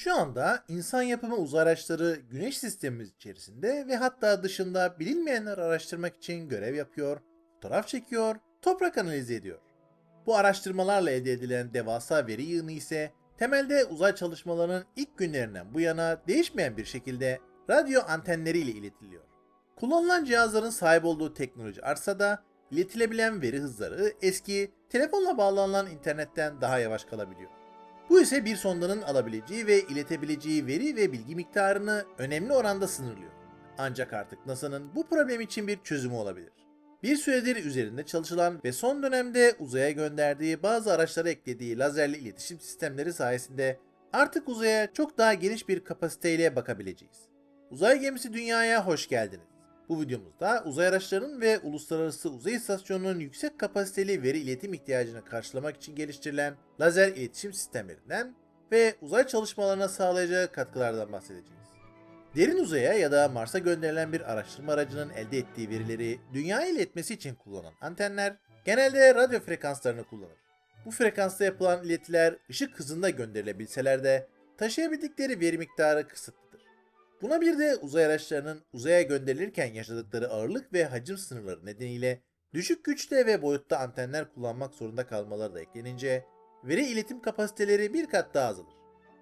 Şu anda insan yapımı uzay araçları güneş sistemimiz içerisinde ve hatta dışında bilinmeyenleri araştırmak için görev yapıyor, fotoğraf çekiyor, toprak analizi ediyor. Bu araştırmalarla elde edilen devasa veri yığını ise temelde uzay çalışmalarının ilk günlerinden bu yana değişmeyen bir şekilde radyo antenleriyle iletiliyor. Kullanılan cihazların sahip olduğu teknoloji artsa da iletilebilen veri hızları eski, telefonla bağlanılan internetten daha yavaş kalabiliyor. Bu ise bir sondanın alabileceği ve iletebileceği veri ve bilgi miktarını önemli oranda sınırlıyor. Ancak artık NASA'nın bu problem için bir çözümü olabilir. Bir süredir üzerinde çalışılan ve son dönemde uzaya gönderdiği bazı araçlara eklediği lazerli iletişim sistemleri sayesinde artık uzaya çok daha geniş bir kapasiteyle bakabileceğiz. Uzay gemisi dünyaya hoş geldiniz. Bu videomuzda uzay araçlarının ve uluslararası uzay istasyonunun yüksek kapasiteli veri iletim ihtiyacını karşılamak için geliştirilen lazer iletişim sistemlerinden ve uzay çalışmalarına sağlayacağı katkılardan bahsedeceğiz. Derin uzaya ya da Mars'a gönderilen bir araştırma aracının elde ettiği verileri dünyaya iletmesi için kullanılan antenler genelde radyo frekanslarını kullanır. Bu frekansta yapılan iletiler ışık hızında gönderilebilseler de taşıyabildikleri veri miktarı kısıtlıdır. Buna bir de uzay araçlarının uzaya gönderilirken yaşadıkları ağırlık ve hacim sınırları nedeniyle düşük güçte ve boyutta antenler kullanmak zorunda kalmaları da eklenince veri iletim kapasiteleri bir kat daha azalır.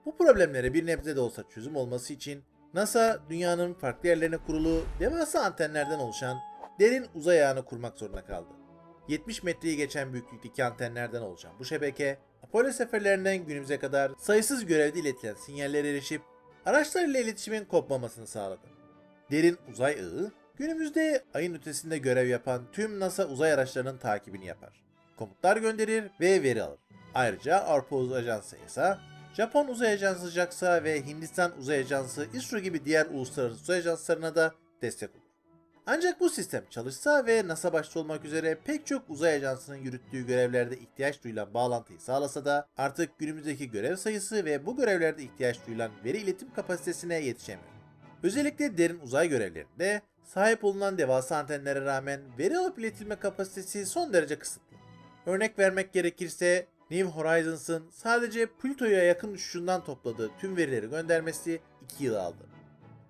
Bu problemlere bir nebze de olsa çözüm olması için NASA dünyanın farklı yerlerine kurulu devasa antenlerden oluşan derin uzay ağını kurmak zorunda kaldı. 70 metreyi geçen büyüklükteki antenlerden oluşan bu şebeke Apollo seferlerinden günümüze kadar sayısız görevde iletilen sinyallere erişip araçlarla iletişimin kopmamasını sağladı. Derin uzay ağı günümüzde ayın ötesinde görev yapan tüm NASA uzay araçlarının takibini yapar. Komutlar gönderir ve veri alır. Ayrıca Avrupa Uzay Ajansı ESA, Japon Uzay Ajansı JAXA ve Hindistan Uzay Ajansı ISRO gibi diğer uluslararası uzay ajanslarına da destek olur. Ancak bu sistem çalışsa ve NASA başta olmak üzere pek çok uzay ajansının yürüttüğü görevlerde ihtiyaç duyulan bağlantıyı sağlasa da artık günümüzdeki görev sayısı ve bu görevlerde ihtiyaç duyulan veri iletim kapasitesine yetişemiyor. Özellikle derin uzay görevlerinde sahip olunan devasa antenlere rağmen veri alıp iletilme kapasitesi son derece kısıtlı. Örnek vermek gerekirse New Horizons'ın sadece Plüto'ya yakın uçuşundan topladığı tüm verileri göndermesi 2 yıl aldı.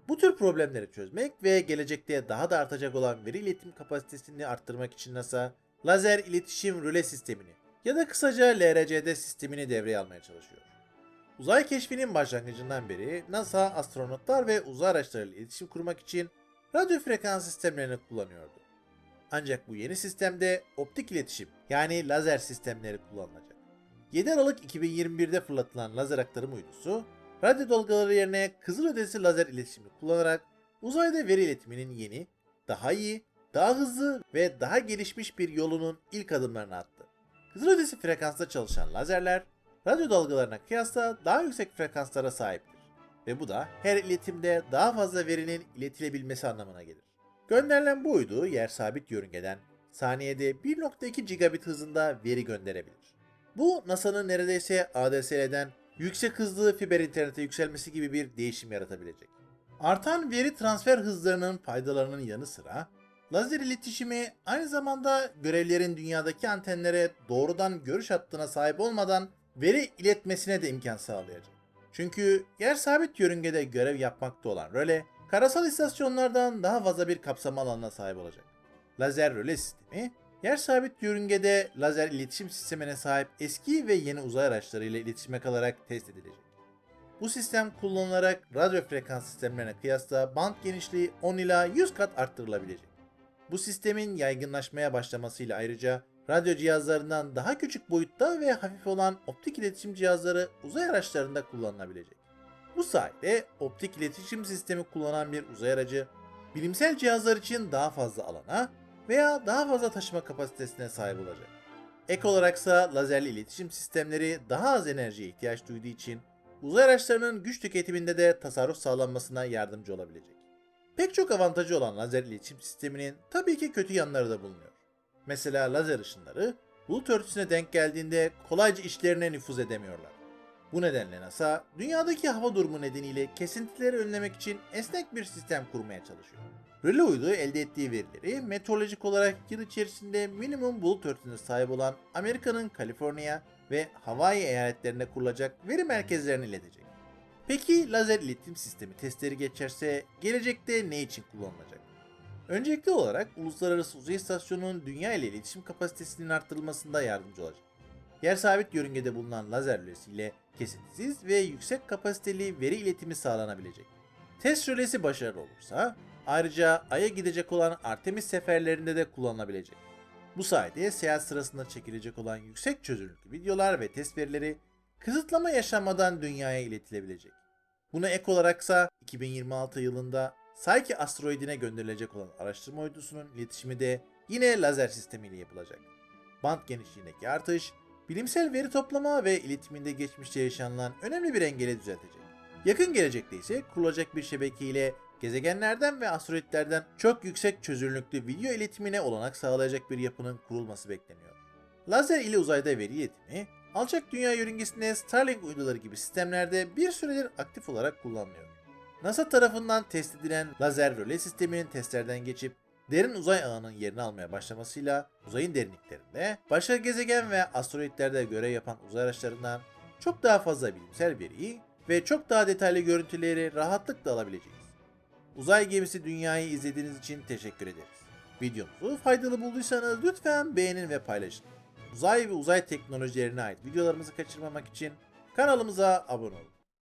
Bu tür problemleri çözmek ve gelecekte daha da artacak olan veri iletim kapasitesini arttırmak için NASA, lazer iletişim röle sistemini ya da kısaca LRCD sistemini devreye almaya çalışıyor. Uzay keşfinin başlangıcından beri NASA astronotlar ve uzay araçlarıyla iletişim kurmak için radyo frekans sistemlerini kullanıyordu. Ancak bu yeni sistemde optik iletişim yani lazer sistemleri kullanılacak. 7 Aralık 2021'de fırlatılan lazer aktarım uydusu, radyo dalgaları yerine kızılötesi lazer iletişimini kullanarak uzayda veri iletiminin yeni, daha iyi, daha hızlı ve daha gelişmiş bir yolunun ilk adımlarını attı. Kızılötesi frekansta çalışan lazerler, radyo dalgalarına kıyasla daha yüksek frekanslara sahiptir. Ve bu da her iletimde daha fazla verinin iletilebilmesi anlamına gelir. Gönderilen bu uydu yer sabit yörüngeden saniyede 1.2 gigabit hızında veri gönderebilir. Bu NASA'nın neredeyse ADSL'den yüksek hızlı fiber internete yükselmesi gibi bir değişim yaratabilecek. Artan veri transfer hızlarının faydalarının yanı sıra lazer iletişimi aynı zamanda görevlerin dünyadaki antenlere doğrudan görüş hattına sahip olmadan veri iletmesine de imkan sağlayacak. Çünkü yer sabit yörüngede görev yapmakta olan röle, karasal istasyonlardan daha fazla bir kapsama alanına sahip olacak. Lazer röle sistemi, yer sabit yörüngede lazer iletişim sistemine sahip eski ve yeni uzay araçlarıyla iletişime kalarak test edilecek. Bu sistem kullanılarak radyo frekans sistemlerine kıyasla band genişliği 10 ila 100 kat arttırılabilecek. Bu sistemin yaygınlaşmaya başlamasıyla ayrıca radyo cihazlarından daha küçük boyutta ve hafif olan optik iletişim cihazları uzay araçlarında kullanılabilecek. Bu sayede optik iletişim sistemi kullanan bir uzay aracı bilimsel cihazlar için daha fazla alana veya daha fazla taşıma kapasitesine sahip olacak. Ek olaraksa lazerli iletişim sistemleri daha az enerjiye ihtiyaç duyduğu için uzay araçlarının güç tüketiminde de tasarruf sağlanmasına yardımcı olabilecek. Pek çok avantajı olan lazer iletişim sisteminin tabii ki kötü yanları da bulunuyor. Mesela lazer ışınları bulut örtüsüne denk geldiğinde kolayca işlerine nüfuz edemiyorlar. Bu nedenle NASA, dünyadaki hava durumu nedeniyle kesintileri önlemek için esnek bir sistem kurmaya çalışıyor. Röle uydu elde ettiği verileri meteorolojik olarak yıl içerisinde minimum bulut örtüsüne sahip olan Amerika'nın Kaliforniya ve Hawaii eyaletlerinde kurulacak veri merkezlerine iletecek. Peki lazer iletim sistemi testleri geçerse gelecekte ne için kullanılacak? Öncelikli olarak Uluslararası Uzay İstasyonu'nun dünya ile iletişim kapasitesinin arttırılmasında yardımcı olacak. Yer sabit yörüngede bulunan lazer rölesiyle kesintisiz ve yüksek kapasiteli veri iletimi sağlanabilecek. Test rölesi başarılı olursa ayrıca Ay'a gidecek olan Artemis seferlerinde de kullanılabilecek. Bu sayede seyahat sırasında çekilecek olan yüksek çözünürlüklü videolar ve test verileri kısıtlama yaşamadan dünyaya iletilebilecek. Buna ek olaraksa 2026 yılında Psyche asteroidine gönderilecek olan araştırma uydusunun iletişimi de yine lazer sistemiyle yapılacak. Band genişliğindeki artış, bilimsel veri toplama ve iletiminde geçmişte yaşanılan önemli bir engeli düzeltecek. Yakın gelecekte ise kurulacak bir şebeke ile gezegenlerden ve asteroidlerden çok yüksek çözünürlüklü video iletimine olanak sağlayacak bir yapının kurulması bekleniyor. Lazer ile uzayda veri iletimi, alçak dünya yörüngesinde Starlink uyduları gibi sistemlerde bir süredir aktif olarak kullanılıyor. NASA tarafından test edilen lazer röle sisteminin testlerden geçip derin uzay ağının yerini almaya başlamasıyla uzayın derinliklerinde başka gezegen ve asteroidlerde görev yapan uzay araçlarından çok daha fazla bilimsel veriyi ve çok daha detaylı görüntüleri rahatlıkla alabileceğiz. Uzay gemisi dünyayı izlediğiniz için teşekkür ederiz. Videomuzu faydalı bulduysanız lütfen beğenin ve paylaşın. Uzay ve uzay teknolojilerine ait videolarımızı kaçırmamak için kanalımıza abone olun.